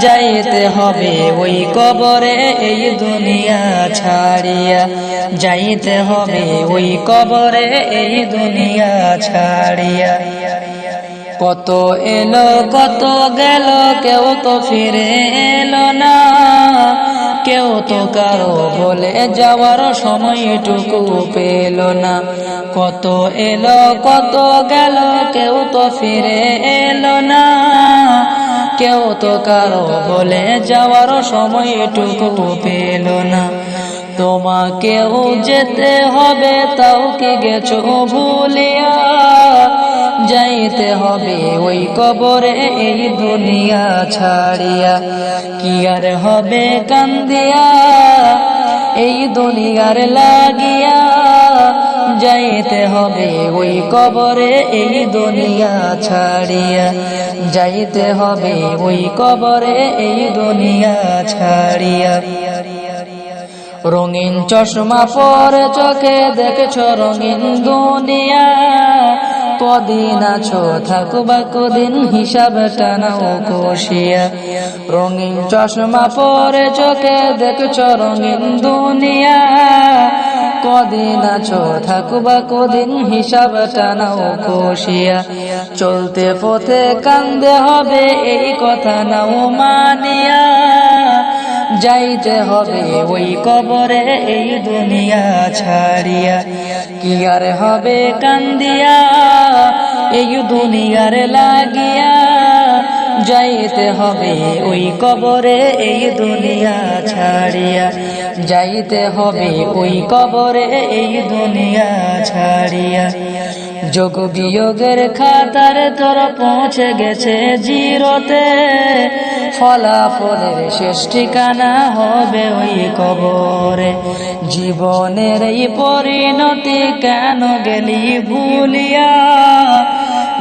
যাইতে হবে, ওই কবরে এই দুনিয়া ছাড়িয়া। যাইতে হবে, ওই কবরে এই দুনিয়া ছাড়িয়া। কত এলো, কত গেল, কেউ তো ফিরে এলো না। কেউ তো কারও বলে যাওয়ার সময়টুকু পেল না। কত এলো, কত গেল, কেউ তো ফিরে এলো না। কেউ তো কারও বলে যাওয়ার সময়টুকু পেল না। তোমাকেও যেতে হবে, তাও কি গেছো ভুলিয়া? যাইতে হবে ওই কবরে, এই দুনিয়া ছাড়িয়া। কি আর হবে কান্দিয়া? এই দুনিয়ার লাগিয়া যাইতে হবে ওই কবরে এই দুনিয়া ছাড়িয়া। যাইতে হবে ওই কবরে এই দুনিয়া ছাড়িয়া। রঙিন চশমা পরে চোখে দেখছ রঙিন দুনিয়া। কদিন আছো, থাকবা কদিন হিসাব টানাও কষিয়া। রঙিন চশমা পরে চোখে দেখছ রঙিন দুনিয়া। কদিন আছো, থাকবা কদিন হিসাব টানাও কষিয়া। চলতে পথে কান্দে হবে, এই কথা নাও মানিয়া। যাইতে হবে ওই কবরে, এই দুনিয়া ছাড়িয়া। কি আর হবে কান্দিয়া, এই দুনিয়ার লাগিয়া। যাইতে হবে ওই কবরে, এই দুনিয়া ছাড়িয়া যাইতে হবে, ওই কবরে এই দুনিয়া ছাড়িয়া। যোগ বিয়োগের খাতার তোর পৌঁছে গেছে জিরোতে। ফলাফলের শেষ ঠিকানা হবে ওই কবরে। জীবনের এই পরিণতি কেন গেলি ভুলিয়া?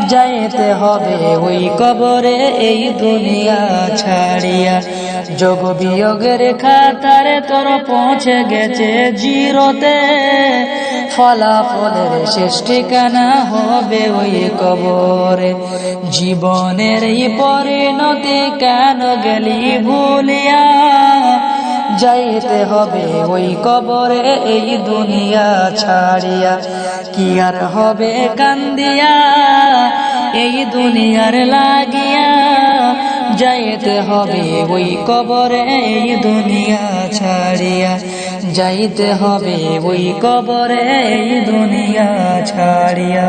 যাইতে হবে ওই কবরে, এই দুনিয়া ছাড়িয়া। যোগ বিয়োগের খাতারে তোর পৌঁছে গেছে জিরোতে। ফলাফলের শেষ ঠিকানা হবে ওই কবরে। জীবনের এই পরিণতি কেন গেলি ভুলিয়া যাইতে হবে, ওই কবরে এই দুনিয়া ছাড়িয়া। কি আর হবে কান্দিয়া, এই দুনিয়ার লাগিয়া। যাইতে হবে, ওই কবরে এই দুনিয়া ছাড়িয়া। যাইতে হবে, ওই কবরে এই দুনিয়া ছাড়িয়া।